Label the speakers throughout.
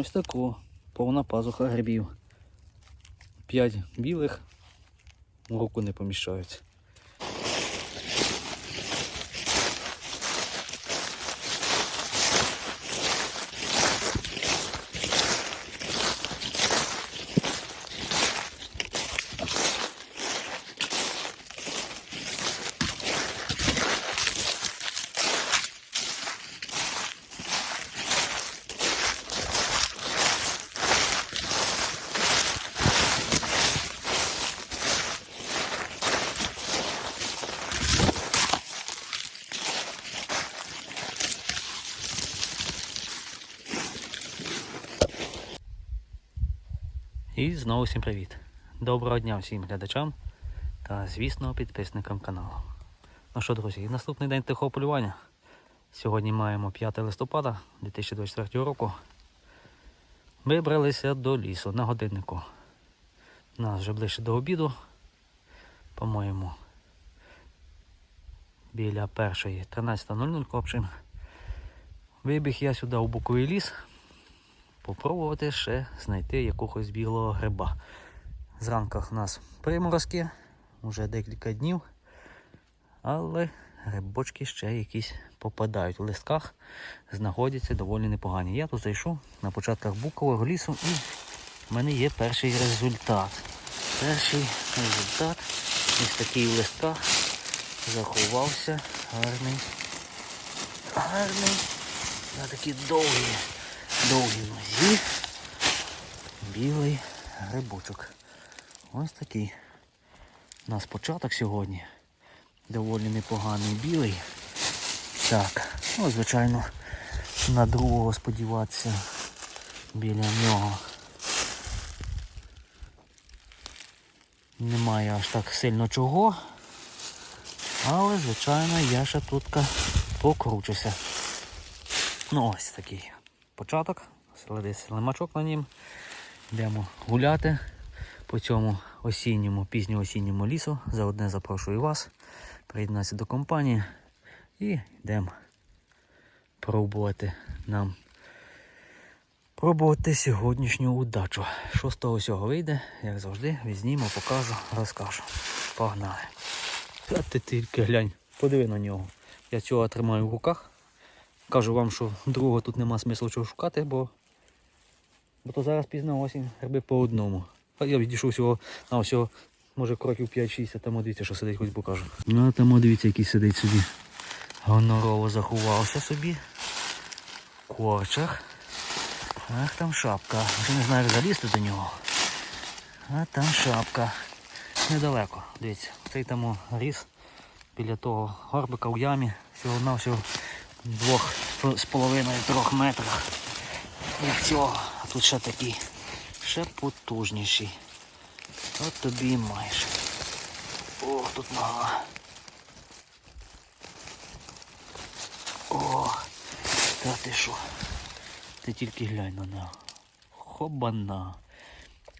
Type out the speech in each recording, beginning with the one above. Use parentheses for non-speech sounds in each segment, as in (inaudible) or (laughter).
Speaker 1: Ось таку повна пазуха грибів. П'ять білих руку не поміщаються. І знову всім привіт. Доброго дня всім глядачам та, звісно, підписникам каналу. Ну що, друзі, наступний день тихого полювання. Сьогодні маємо 5 листопада 2024 року. Вибралися до лісу на годиннику. Нас вже ближче до обіду. По-моєму, біля першої 13.00 копчим. Вибіг я сюди у буковий ліс попробувати ще знайти якогось білого гриба. Зранку в нас приморозки, вже декілька днів, але грибочки ще якісь попадають в листках, знаходяться доволі непогані. Я тут зайшов на початках букового лісу і в мене є перший результат. Перший результат ось такий в листках заховався гарний. Гарний. На такі довгі довгій нозі білий грибочок. Ось такий. У нас початок сьогодні. Доволі непоганий білий. Так, ну звичайно, на другого сподіватися біля нього. Немає аж так сильно чого. Але, звичайно, я ще тут покручуся. Ну ось такий початок, десь лимачок на нім. Йдемо гуляти по цьому осінньому, пізньоосінньому лісу. Заодне запрошую вас приєднатися до компанії і йдемо пробувати нам пробувати сьогоднішню удачу. Що з того всього вийде, як завжди, візьмімо, покажу, розкажу. Погнали. Та ти тільки глянь, подиви на нього. Я цього тримаю в руках. Кажу вам, що другого тут нема смислу чого шукати, бо, бо то зараз пізна осінь, гриби по одному. А я відійшов всього на всього, може кроків 5-6, а там дивіться, що сидить, хоч покажу. Ну а там дивіться, який сидить собі. Гонорово заховався собі. Корчах. Ах, там шапка. Вже не знаю, як залізти до нього. А там шапка. Недалеко. Дивіться, цей там ріс біля того горбика в ямі. Всього на всього двох з половиною трьох метрах. Як цього. А тут ще такий. Ще потужніший. От тобі і маєш. Ох, тут нога. О, та ти що? Ти тільки глянь на нього. Хобана.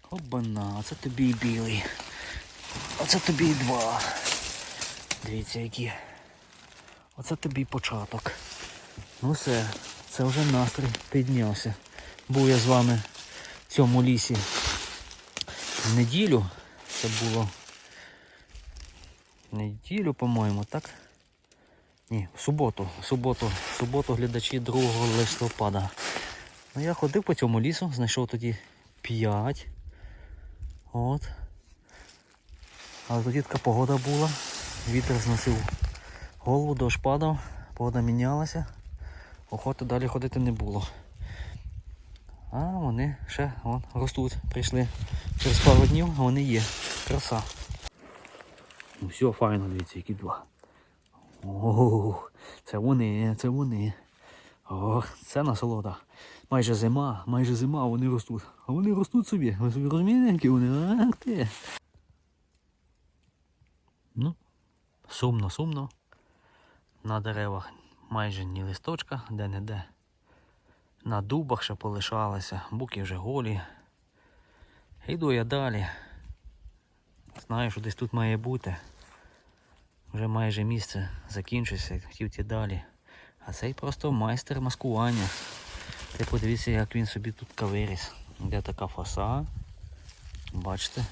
Speaker 1: Хобана. А це тобі і білий. А це тобі і два. Дивіться які. Оце тобі початок. Ну все, це вже настрій піднявся. Був я з вами в цьому лісі в неділю. Це було неділю, по-моєму, так? Ні, в суботу. В суботу, в суботу глядачі 2 листопада. Ну я ходив по цьому лісу, знайшов тоді 5. От. Але тоді така погода була. Вітер зносив голову, дощ падав, погода мінялася. Охоти далі ходити не було. А вони ще вон, ростуть, прийшли через пару днів, вони є. Краса. Ну все, файно, дивіться, які два. Ох, це вони, це вони. Ох, це насолода. Майже зима, майже зима, вони ростуть. А вони ростуть собі. Ви собі розумієте, які вони? Ах ти. Ну, сумно, сумно. На деревах майже ні листочка, де-не-де. На дубах ще полишалося, буки вже голі. Йду я далі. Знаю, що десь тут має бути. Вже майже місце закінчується, хотів йти далі. А цей просто майстер маскування. Ти подивіться, як він собі тут виріс. Де така фаса. Бачите?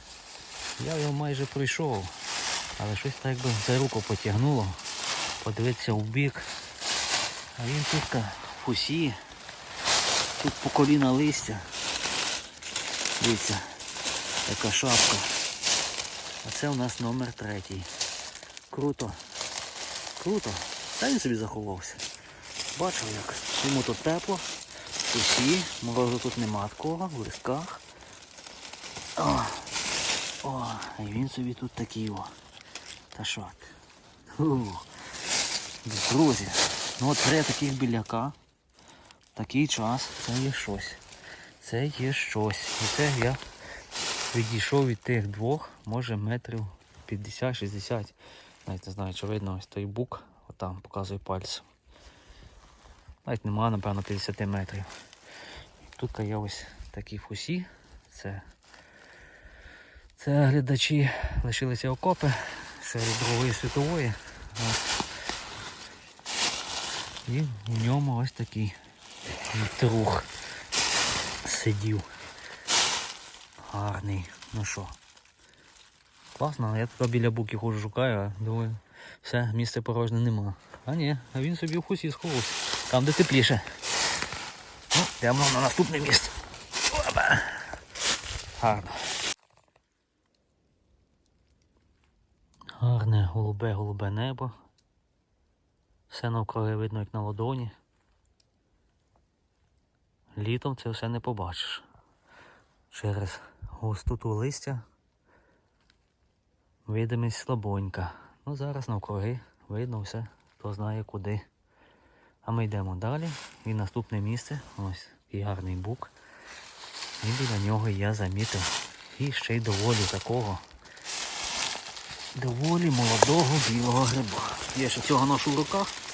Speaker 1: Я його майже пройшов. Але щось так би за руку потягнуло. Подивитися в бік. А він тут в фусі. Тут по коліна листя. Дивіться, яка шапка. А це у нас номер третій. Круто. Круто. Та він собі заховався. Бачив як. Йому тут тепло. Усі, морозу тут нема такого, в лисках. О, о, і він собі тут такий о. Та що? Друзі, ну от три таких біляка. Такий час, це є щось. Це є щось. І це я відійшов від тих двох, може метрів 50-60. Навіть не знаю, чи видно ось той бук, отам показує пальцем. Навіть немає, напевно, 50 метрів. Тут є ось такі фусі. Це, це глядачі лишилися окопи від Другої світової. От. І в ньому ось такий трух сидів. Гарний. Ну що? Класно, я тут біля буки ходжу шукаю, а думаю, все, місце порожне нема. А ні, а він собі в хусі сховався. Там де тепліше. Ну, йдемо на наступне місце. Опа. Гарно. Гарне голубе-голубе небо. Все навкруги видно, як на ладоні. Літом це все не побачиш. Через густоту листя видимість слабонька. Ну зараз навкруги видно все, хто знає куди. А ми йдемо далі. І наступне місце, ось гарний бук. І біля нього я замітив. І ще й доволі такого. Доволі молодого білого гриба. Я ще цього ношу в руках.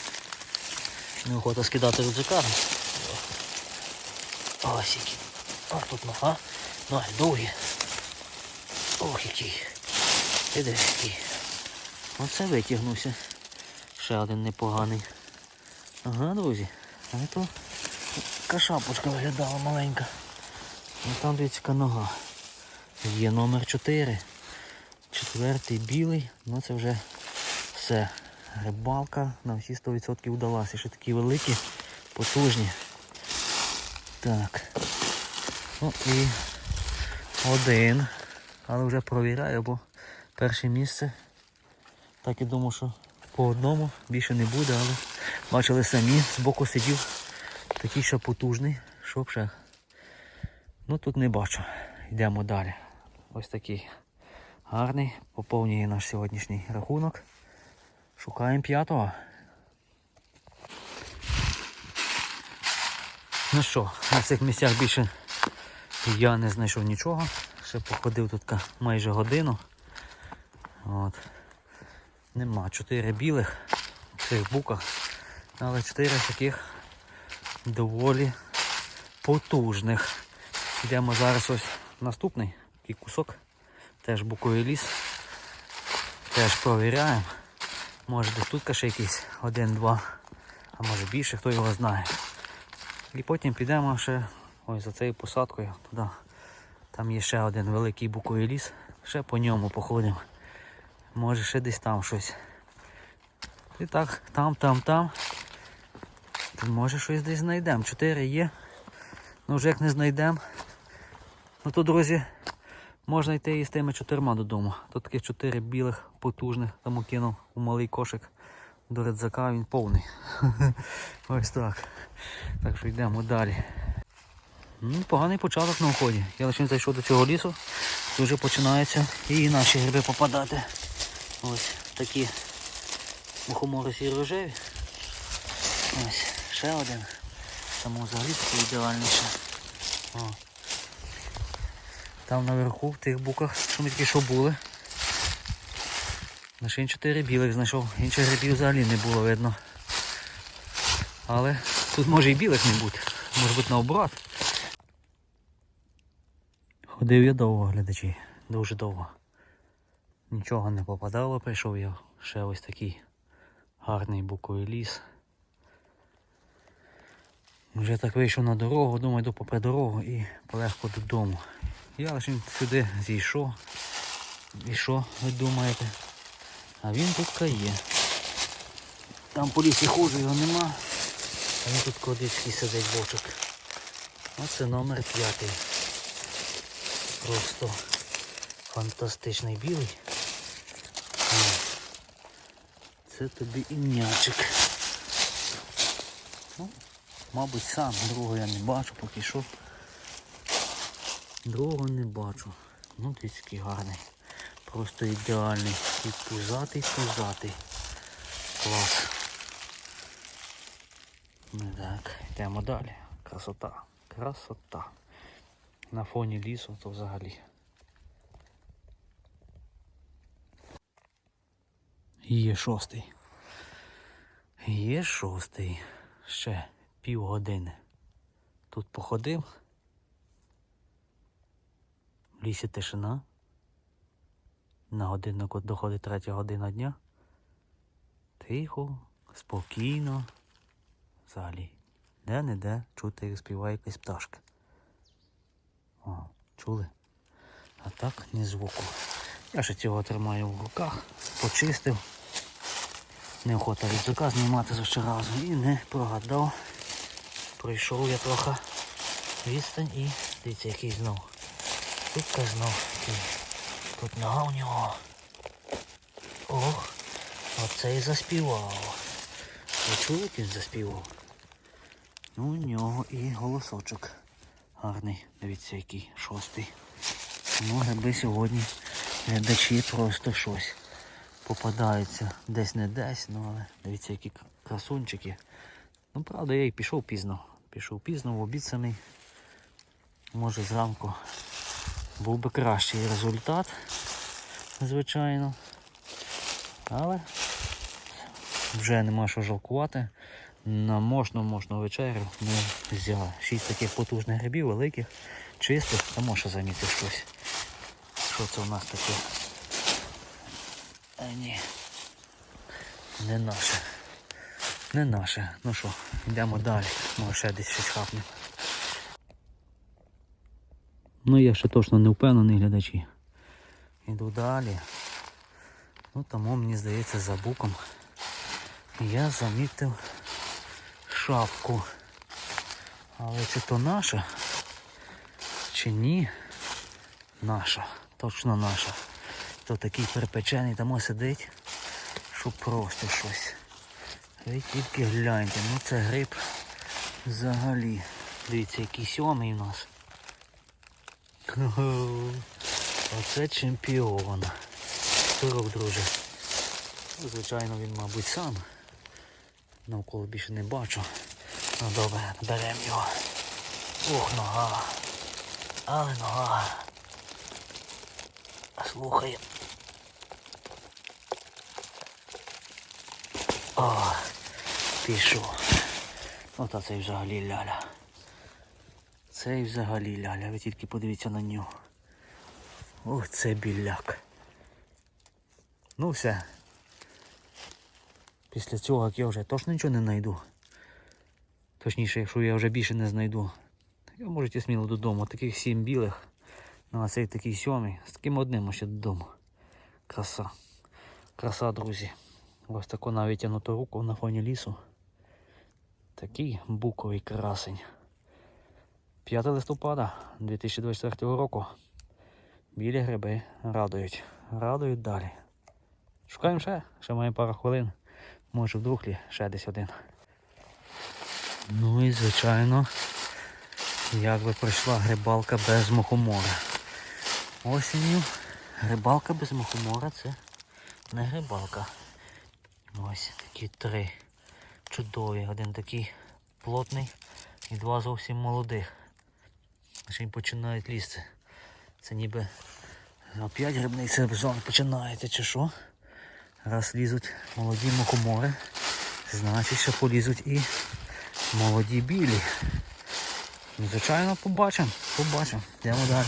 Speaker 1: Неохота скидати рюкзака. Ось який. Ось тут нога. Ну, довгі. Ох, який. Іде який. Оце витягнувся. Ще один непоганий. Ага, друзі. А то така шапочка виглядала маленька. Ну там дивіться нога. Є номер 4. Четвертий білий. Ну це вже все. Рибалка на всі 100% вдалася. Ще такі великі, потужні. Так. Ну і один. Але вже провіряю, бо перше місце. Так і думав, що по одному більше не буде, але бачили самі, збоку сидів такий ще потужний, вже. Ну тут не бачу. Йдемо далі. Ось такий гарний. Поповнює наш сьогоднішній рахунок. Шукаємо п'ятого. Ну що, на цих місцях більше я не знайшов нічого. Ще походив тут майже годину. От. Нема. Чотири білих в цих буках, але чотири таких доволі потужних. Йдемо зараз ось наступний такий кусок. Теж буковий ліс. Теж провіряємо. Може десь тут ще якийсь один-два, а може більше, хто його знає. І потім підемо ще ось за цією посадкою туди. Там є ще один великий буковий ліс. Ще по ньому походимо. Може ще десь там щось. І так, там, там, там. То може щось десь знайдемо. Чотири є. Ну вже як не знайдемо. Ну то, друзі, можна йти і з тими чотирма додому. Тут таких чотири білих, потужних, тому кинув у малий кошик до рюкзака, він повний. (laughs) Ось так. Так що йдемо далі. Ну, поганий початок на вході. Я лише зайшов до цього лісу, і вже починаються і наші гриби попадати. Ось такі мухомори сірі рожеві. Ось ще один. Тому взагалі такий ідеальніше. О. Там наверху в тих буках, що ми тільки що були. Лише 4 білих знайшов, інших грибів взагалі не було видно. Але тут може і білих не бути. Може бути наоборот. Ходив я довго, глядачі, дуже довго. Нічого не попадало, прийшов я ще ось такий гарний буковий ліс. Вже так вийшов на дорогу, думаю, йду попри дорогу і полегко додому. Я лише сюди зійшов. І що ви думаєте? А він тут є. Там по лісі ходжу, його нема. А він тут кодицький сидить бочок. Оце номер п'ятий. Просто фантастичний білий. Це тобі і м'ячик. Ну, мабуть, сам другого я не бачу, поки що. Другого не бачу. Ну, який гарний. Просто ідеальний. І пузатий, пузатий. Клас. Ну так, йдемо далі. Красота. Красота. На фоні лісу то взагалі. Є шостий. Є шостий. Ще півгодини. Тут походив. Лісі тишина. На годиннику доходить третя година дня. Тихо, спокійно. Взагалі. Де-не-де чути, як співає якась пташка. О, чули? А так ні звуку. Я ще цього тримаю в руках, почистив. Неохота рюкзака знімати за ще разу і не прогадав. Пройшов я трохи відстань і дивіться, який знов. Тут знов такий. Тут нога у нього. Ох, оце і заспівав. Ви чули, як він заспівав? Ну, у нього і голосочок гарний. Дивіться, який шостий. Ну, гриби сьогодні глядачі просто щось. Попадаються десь не десь, ну але дивіться, які красунчики. Ну, правда, я і пішов пізно. Пішов пізно, в обід самий. Може зранку був би кращий результат, звичайно. Але вже нема що жалкувати. На можну вечерю ми взяли. Шість таких потужних грибів, великих, чистих, та може замітити щось. Що це у нас таке? А ні. Не наше. Не наше. Ну що, йдемо далі. Може ще десь щось хапне. Ну я ще точно не впевнений глядачі. Іду далі. Ну тому мені здається за буком. Я замітив шапку. Але чи то наша, чи ні? Наша. Точно наша. То такий перепечений там сидить, що просто щось. Ви тільки гляньте, ну це гриб взагалі. Дивіться, який сьомий у нас. Оце чемпіон. Здоров, друже. Звичайно, він, мабуть, сам. Навколо більше не бачу. Ну добре, беремо його. Ух, нога. Але нога. Слухай. О, пішов. Ота цей взагалі ляля. Цей взагалі ляля. Ви тільки подивіться на нього. Ох, це біляк. Ну все. Після цього як я вже точно нічого не знайду. Точніше, якщо я вже більше не знайду. Я можете сміло додому. Таких сім білих. Ну а цей такий сьомий. З таким одним ще додому. Краса. Краса, друзі. Ось таку навіть руку на фоні лісу. Такий буковий красень. 5 листопада 2024 року. Білі гриби радують. Радують далі. Шукаємо ще, ще маємо пару хвилин. Може в духлі ще десь один. Ну і звичайно, як би пройшла грибалка без мухомора. Осінню грибалка без мухомора це не грибалка. Ось такі три чудові. Один такий плотний і два зовсім молодих. Й починають лізти. Це ніби опять грибний сезон починається чи що. Раз лізуть молоді мухомори, значить, що полізуть і молоді білі. Ну, Звичайно, побачимо, побачимо. Йдемо далі.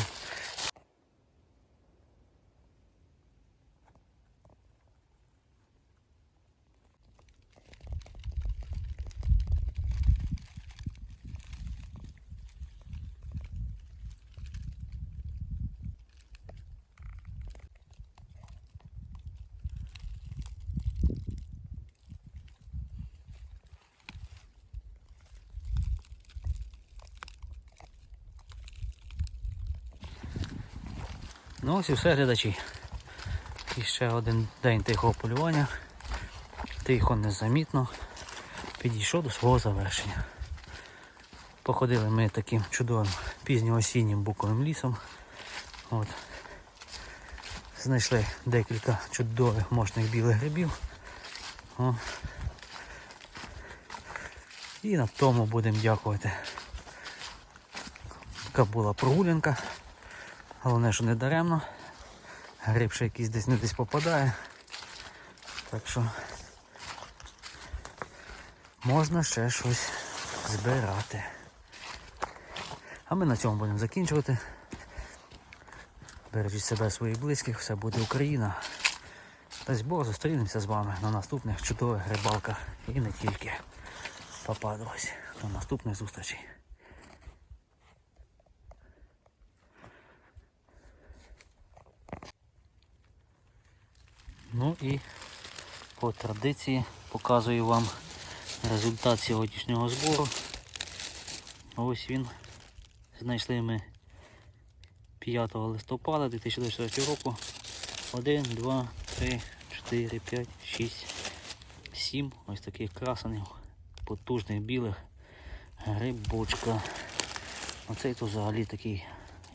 Speaker 1: Ну ось і все, глядачі. І ще один день тихого полювання. Тихо, незамітно. Підійшов до свого завершення. Походили ми таким чудовим пізньоосіннім буковим лісом. От. Знайшли декілька чудових мощних білих грибів. О. І на тому будемо дякувати. Така була прогулянка. Головне, що не даремно. Гриб ще якийсь десь не десь попадає. Так що можна ще щось збирати. А ми на цьому будемо закінчувати. Бережіть себе своїх близьких, все буде Україна. Дасть Бог, зустрінемося з вами на наступних чудових рибалках і не тільки. Друзі. До наступних зустрічей. Ну і по традиції показую вам результат сьогоднішнього збору. Ось він. Знайшли ми 5 листопада 2024 року. 1, 2, 3, 4, 5, 6, 7 ось таких красенів, потужних білих грибочка. Оцей то взагалі такий,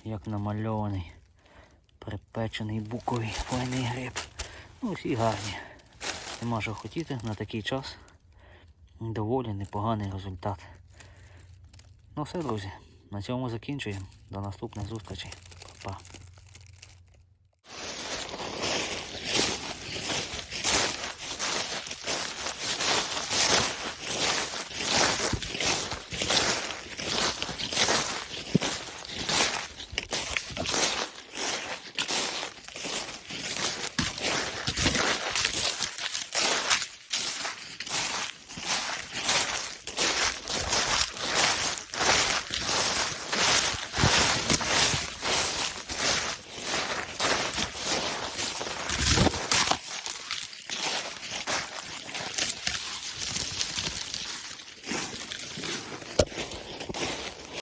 Speaker 1: як намальований, припечений буковий файний гриб. Ну, всі гарні. Нема що хотіти на такий час. Доволі непоганий результат. Ну все, друзі, на цьому закінчуємо. До наступних зустрічей. Па-па.